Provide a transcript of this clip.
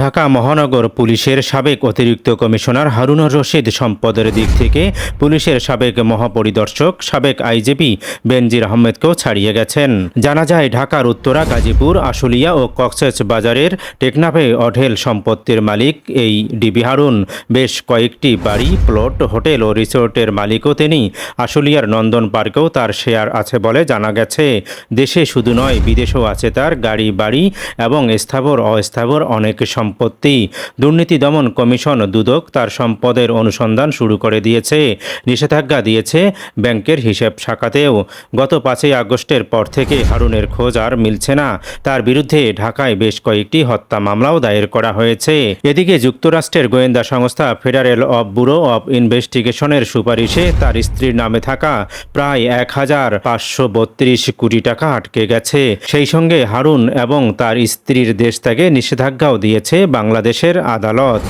ঢাকা মহানগর পুলিশের সাবেক অতিরিক্ত কমিশনার হারুনুর রশিদ সম্পদের দিক থেকে পুলিশের সাবেক মহাপরিদর্শক, সাবেক আইজিপি বেনজির আহমেদকেও ছাড়িয়ে গেছেন। জানা যায়, ঢাকার উত্তরা, গাজীপুর, আশুলিয়া ও কক্সেস বাজারের টেকনাফে অঢেল সম্পত্তির মালিক এই ডিবি হারুন। বেশ কয়েকটি বাড়ি, প্লট, হোটেল ও রিসোর্টের মালিকও তিনি। আশুলিয়ার নন্দন পার্কেও তার শেয়ার আছে বলে জানা গেছে। দেশে শুধু নয়, বিদেশেও আছে তার গাড়ি বাড়ি এবং স্থাবর অস্থাবর অনেক সম্পত্তি দুর্নীতি দমন কমিশন দুদক তার সম্পদের অনুসন্ধান শুরু করে দিয়েছে। নিষেধাজ্ঞা দিয়েছে ব্যাংকের হিসেব শাখাতেও। গত পাঁচই আগস্টের পর থেকে হারুনের খোঁজ আর মিলছে না। তার বিরুদ্ধে ঢাকায় বেশ কয়েকটি হত্যা মামলাও দায়ের করা হয়েছে। এদিকে যুক্তরাষ্ট্রের গোয়েন্দা সংস্থা ফেডারেল অব ব্যুরো অব ইনভেস্টিগেশনের সুপারিশে তার স্ত্রীর নামে থাকা প্রায় এক হাজার পাঁচশো বত্রিশ কোটি টাকা আটকে গেছে। সেই সঙ্গে হারুন এবং তার স্ত্রীর দেশ থেকে নিষেধাজ্ঞাও দিয়েছে। বাংলাদেশের আদালত।